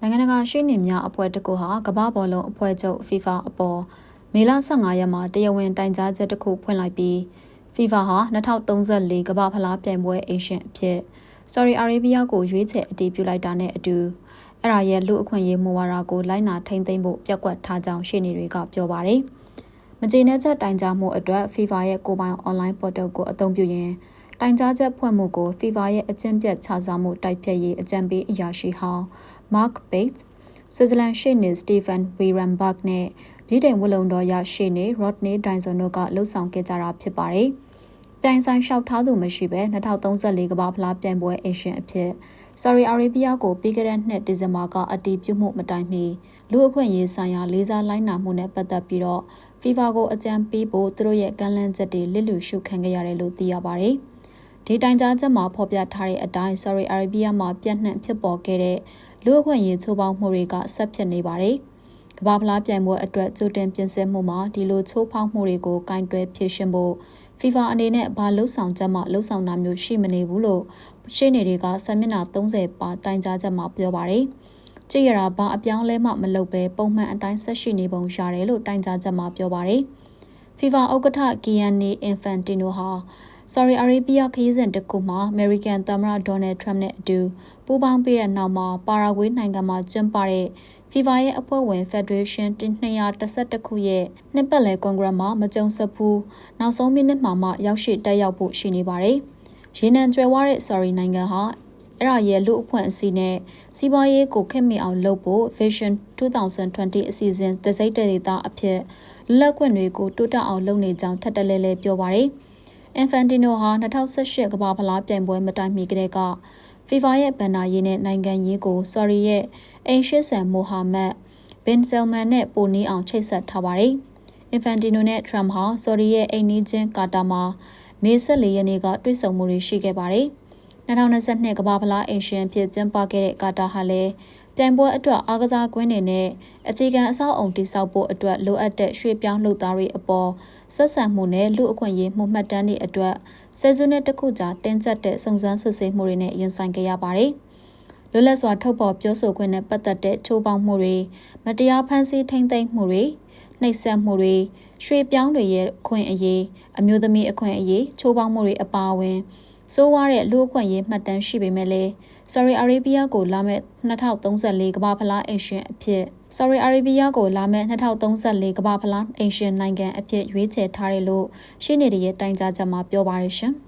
နိုင်ငံတကာရှေ့နေများအဖွဲ့တစ်ခုဟာကမ္ဘာဘောလုံးအဖွဲ့ချုပ် FIFA အပေါ်မေလ15ရက်မှာတရားဝင်တိုင်ကြားချက်တစ်ခုဖွင့်လိုက်ပြီး FIFA ဟာ2034ကမ္ဘာဖလားပြိုင်ပွဲအိမ်ရှင်အဖြစ် Saudi Arabia ကိုရွေးချယ်အတည်ပြုလိုက်တာနဲ့အတူအဲ့ဒါရဲ့လူအခွင့်အရေးမူဝါဒကိုလိုက်နာထိန်းသိမ်းဖို့ပြက်ကွက်ထားကြောင်းရှေ့နေတွေကပြောပါတယ်။မကျေနပ်ချက်တိုင်ကြားမှုအတွက် FIFA ရဲ့ကိုပိုင် online portal ကိုအသုံးပြုရင်း တိုင်ကြားချက်ဖွင့်မှုကို FIFA ရဲ့အကျင့်ပြတ်ခြားစားမှုတိုက်ဖြတ်ရေးအကြံပေးအရာရှိဟောင်း Mark Bates ဆွစ်ဇာလန်ရှေ့နေ Stephen Wierenberg နဲ့ဗြိတိန်ဝလုံတော်ရရှေ့နေ Rodney Dyson တို့ကလှုပ်ဆောင်ခဲ့ကြတာဖြစ်ပါတယ်။ပြိုင်ဆိုင်လျှောက်ထားသူမရှိဘဲ2034ကမ္ဘာဖလားပြိုင်ပွဲအရှင်အဖြစ် Saudi Arabia ကိုပြီးခဲ့တဲ့နှစ်ဒီဇင်ဘာကအတည်ပြုမှုမတိုင်မီလူအခွင့်အရေးဆိုင်ရာလေးစားလိုက်နာမှုနဲ့ပတ်သက်ပြီးတော့ FIFA ကိုအကြံပေးဖို့သူတို့ရဲ့ကမ်းလှမ်းချက်တွေလစ်လျူရှုခံခဲ့ရတယ်လို့သိရပါတယ်။ ဒီတိုင်ကြားချက်မှာဖော်ပြထားတဲ့အတိုင်း Saudi Arabia မှာပြန့်နှံ့ဖြစ်ပေါ်ခဲ့တဲ့လူအခွင့်အရေးချိုးဖောက်မှုတွေကဆက်ဖြစ်နေပါတယ်။ကမ္ဘာဖလားပြိုင်ပွဲအတွက်ကြိုတင်ပြင်ဆင်မှုမှာဒီလိုချိုးဖောက်မှုတွေကိုကင်တွယ်ဖြေရှင်းဖို့ FIFA အနေနဲ့ဘာလှုပ်ဆောင်ချက်မှလှုပ်ဆောင်တာမျိုးရှိမနေဘူးလို့ရှင်းနေတွေကဆမျက်နှာ30ပါတိုင်ကြားချက်မှာပြောပါတယ်။ကြည့်ရတာဘာအပြောင်းလဲမှမလုပ်ပဲပုံမှန်အတိုင်းဆက်ရှိနေပုံရတယ်လို့တိုင်ကြားချက်မှာပြောပါတယ်။ FIFA ဥက္ကဋ္ဌ Gianni Infantino ဟာ Saudi Arabia ခရီးစဉ်တစ်ခုမှာ American သမ္မတ Donald Trump နဲ့အတူပူးပေါင်းပြီးတဲ့နောက်မှာပါရာဂွေးနိုင်ငံမှာကျင်းပတဲ့ FIFA ရဲ့အဖွဲ့ဝင် Federation 211ခုရဲ့နှစ်ပတ်လည်ကွန်ဂရက်မှာမကြုံစဘူးနောက်ဆုံးမိနစ်မှာမှရောက်ရှိတက်ရောက်ဖို့ရှိနေပါတယ်။ရေနံကျွဲဝတဲ့ Saudi နိုင်ငံဟာအဲ့ဒါရဲ့လူအဖွဲ့အစည်းနဲ့စီးပွားရေးကိုခက်မိအောင်လုပ်ဖို့ Vision 2020အစီအစဉ်တစိမ့်တဲ့ဒေသအဖြစ်လက်ခွင့်တွေကိုတိုးတက်အောင်လုပ်နေကြောင်းထပ်တလဲလဲပြောပါတယ်။ အင်ဖန်တီနိုဟာ2018ကမ္ဘာဖလားပြိုင်ပွဲမတိုင်မီကတည်းက FIFA ရဲ့ဘန်နာရေးနဲ့နိုင်ငံရေးကို Sorry ရဲ့အိမ်ရှိဆန်မိုဟာမက်ဘင်ဆယ်မန်နဲ့ပိုနီးအောင်ချိတ်ဆက်ထားပါတယ်။ Infantino နဲ့ Trump ဟာ Sorry ရဲ့အိမ်နီးချင်းကာတာမှာမေ14ရက်နေ့ကတွေ့ဆုံမှုတွေရှိခဲ့ပါတယ်။2022ကမ္ဘာဖလားအိမ်ရှင်ဖြစ်ကျင်းပခဲ့တဲ့ကာတာဟာလည်း ပြိုင်ပွဲအတွက်အားကစားကွင်းတွေနဲ့အခြေခံအဆောက်အုံတိစောက်ဖို့အတွက်လိုအပ်တဲ့ရွှေ့ပြောင်းလုပ်သားတွေအပေါ်ဆက်ဆံမှုနဲ့လူအခွင့်အရေးမှုမှတ်တမ်းတွေအတွက်ဆယ်စုနှစ်တစ်ခုကြာတင်းကျပ်တဲ့စုံစမ်းစစ်ဆေးမှုတွေနဲ့ရင်ဆိုင်ကြရပါတယ်။လွတ်လပ်စွာထုတ်ဖော်ပြောဆိုခွင့်နဲ့ပတ်သက်တဲ့ချိုးဖောက်မှုတွေမတရားဖန်ဆီးထိန်းသိမ်းမှုတွေနှိပ်စက်မှုတွေရွှေပြောင်းတွေရဲ့အခွင့်အရေးအမျိုးသမီးအခွင့်အရေးချိုးဖောက်မှုတွေအပါအဝင် စိုးဝါးတဲ့လူအခွင့်အရေးမှတ်တမ်းရှိပေမဲ့လည်း Saudi Arabia ကိုလာမယ့်2034ကမ္ဘာဖလားအိမ်ရှင်အဖြစ် Saudi Arabia ကိုလာမယ့်2034ကမ္ဘာဖလားအိမ်ရှင်နိုင်ငံအဖြစ်ရွေးချယ်ထားတယ်လို့ရှင်းနေတဲ့တိုင်ကြားချက်မှာပြောပါရရှင်။